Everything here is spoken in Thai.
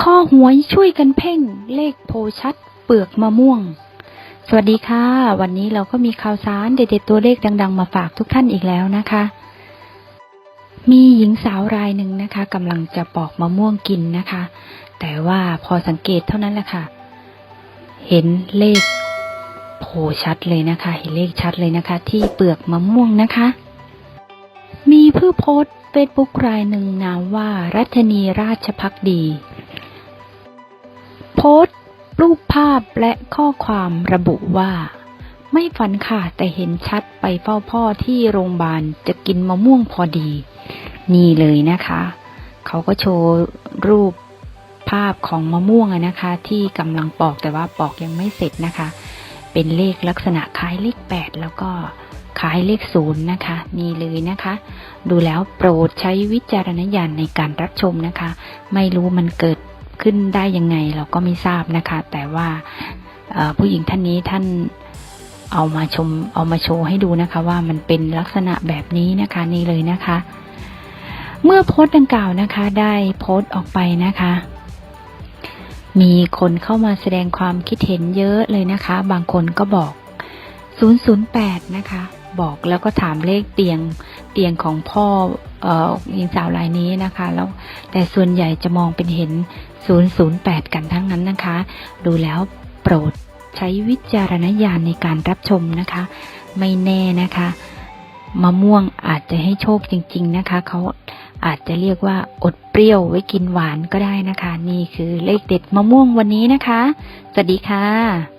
ข้อหวยช่วยกันเพ่งเลขโพชัดเปลือกมะม่วง สวัสดีค่ะ วันนี้เราก็มีข่าวสารเด็ดๆตัวเลขดัง ๆ มาฝากทุกท่านอีกแล้วนะคะ มีหญิงสาวรายหนึ่งนะคะกำลังจะปอกมะม่วงกินนะคะ แต่ว่าพอสังเกตเท่านั้นแหละค่ะ เห็นเลขโผชัดเลยนะคะ เห็นเลขชัดเลยนะคะ ที่เปลือกมะม่วงนะคะ มีผู้โพสต์เฟซบุ๊กรายหนึ่งนามว่ารัชนีราชพักดี โพสต์ รูปภาพและข้อความระบุว่า ไม่ฝันค่ะ แต่เห็นชัดไปเฝ้าพ่อที่โรงพยาบาลจะกินมะม่วงพอดี นี่เลยนะคะ เขาก็โชว์รูปภาพของมะม่วงนะคะ ที่กำลังปอกแต่ว่าปอกยังไม่เสร็จนะคะ เป็นเลขลักษณะคล้ายเลขแปดแล้วก็คล้ายเลขศูนย์นะคะ นี่เลยนะคะ ดูแล้วโปรดใช้วิจารณญาณในการรับชมนะคะ ไม่รู้มันเกิด ขึ้นได้ยังไงเราก็ไม่ทราบนะคะ แต่ว่าผู้หญิงท่านนี้ท่านเอามาชมเอามาโชว์ให้ดูนะคะ ว่ามันเป็นลักษณะแบบนี้นะคะนี่เลยนะคะ เมื่อโพสต์ดังกล่าวนะคะ ได้โพสต์ออกไปนะคะ มีคนเข้ามาแสดงความคิดเห็นเยอะเลยนะคะ บางคนก็บอก 008 นะคะ บอกแล้วก็ถามเลขเตียงเตียงของพ่อ หญิงสาวรายนี้นะคะ แล้วแต่ส่วนใหญ่จะมองเป็นเห็น 008 กันทั้งนั้นนะคะ ดูแล้วโปรดใช้วิจารณญาณในการรับชมนะคะ ไม่แน่นะคะมะม่วงอาจจะให้โชคจริง ๆนะคะ เขาอาจจะเรียกว่าอดเปรี้ยวไว้กินหวานก็ได้นะคะ นี่คือเลขเด็ดมะม่วงวันนี้นะคะ สวัสดีค่ะ